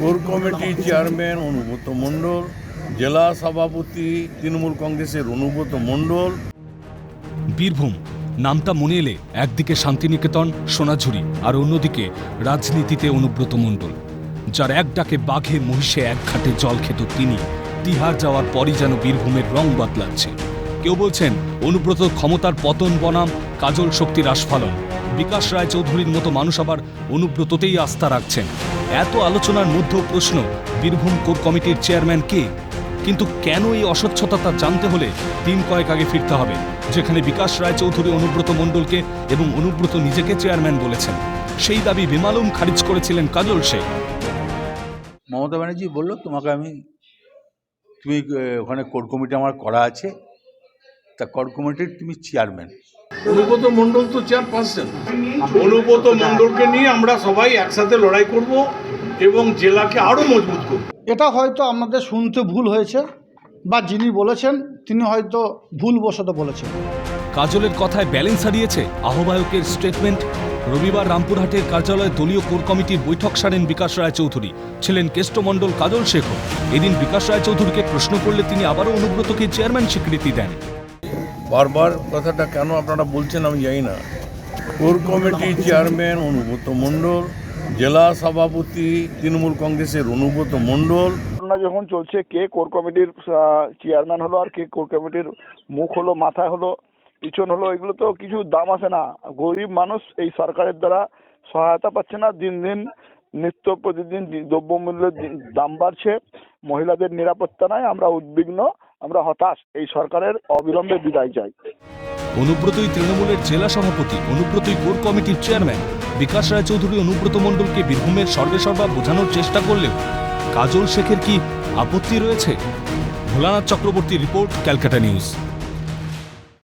Core কমিটির chairman Anubrata Mondal, জেলা সভাপতি তৃণমূল কংগ্রেসের অনুব্রত মণ্ডল। বীরভূম নামটা মনে এলে একদিকে শান্তিনিকেতন, সোনাঝুরি, আর অন্যদিকে রাজনীতিতে অনুব্রত মণ্ডল। যার এক ডাকে বাঘে, মহিষে এক ঘাটে জল খেত তিনি, তিহার যাওয়ার পরই যেন বীরভূমের রং বদলাচ্ছে। কেউ বলছেন, অনুব্রত ক্ষমতার পতন বনাম, কাজল শক্তির আস্ফালন। বিকাশ রায় চৌধুরীর মতো মানুষ আবার অনুব্রততেই আস্থা রাখছেন। এত আলোচনার মধ্যেও প্রশ্ন, বীরভূম কোর কমিটির চেয়ারম্যান কে? কিন্তু কেন এই অস্বচ্ছতা তা জানতে হলে দিন কয়েক আগে ফিরতে হবে, যেখানে বিকাশ রায় চৌধুরী অনুব্রত মণ্ডলকে এবং অনুব্রত নিজেকে চেয়ারম্যান বলেছেন। সেই দাবি বেমালুম খারিজ করেছিলেন কাজল শেখ। মমতা ব্যানার্জি বলল, তোমাকে আমি, তুমি ওখানে কোর কমিটি আমার করা আছে। তা কোর কমিটির তুমি চেয়ারম্যান। অনুব্রত মণ্ডল তো চেয়ারপারসন অনুব্রত মণ্ডলকে নিয়ে আমরা সবাই একসাথে লড়াই করব এবং জেলাকে আরও মজবুত করব। এটা হয়তো আমাদের শুনতে ভুল হয়েছে বা যিনি বলেছেন তিনি হয়তো ভুলবশত বলেছেন। কাজলের কথায় ব্যালেন্স হারিয়েছে আহ্বায়কের স্টেটমেন্ট রবিবার রামপুরহাটের কার্যালয়ে দলীয় কোর কমিটির বৈঠক সারেন বিকাশ রায় চৌধুরী ছিলেন কেষ্টমণ্ডল কাজল শেখর। এদিন বিকাশ রায় চৌধুরীকে প্রশ্ন করলে তিনি আবারও অনুব্রতকে চেয়ারম্যান স্বীকৃতি দেন। বারবার কথাটা কেন আপনারা বলছেন আমি জানি না। কোর কমিটির চেয়ারম্যান অনুব্রত মণ্ডল, জেলা সভাপতি তৃণমূল কংগ্রেসের অনুব্রত মণ্ডল। যখন চলছে, কে কোর কমিটির চেয়ারম্যান হলো আর কে কোর কমিটির মুখ হলো মাথা হলো, পিছন হলো, এগুলো তো কিছু দাম আসে না। গরিব মানুষ এই সরকারের দ্বারা সহায়তা পাচ্ছে না। দিন দিন নিত্য প্রতিদিন দ্রব্যমূল্যের দাম বাড়ছে। মহিলাদের নিরাপত্তা নাই। আমরা উদ্বিগ্ন। আমরা হতাশ। এই সরকারের অবিলম্বে বিদায় চাই। অনুব্রতই তৃণমূলের জেলা সভাপতি, অনুব্রতই কোর কমিটির চেয়ারম্যান। বিকাশ রায় চৌধুরী অনুব্রত মণ্ডলকে বীরভূমের সর্বেসর্বা বোঝানোর চেষ্টা করলেও কাজল শেখের কি আপত্তি রয়েছে? Bholanath Chakraborty report, Calcutta news.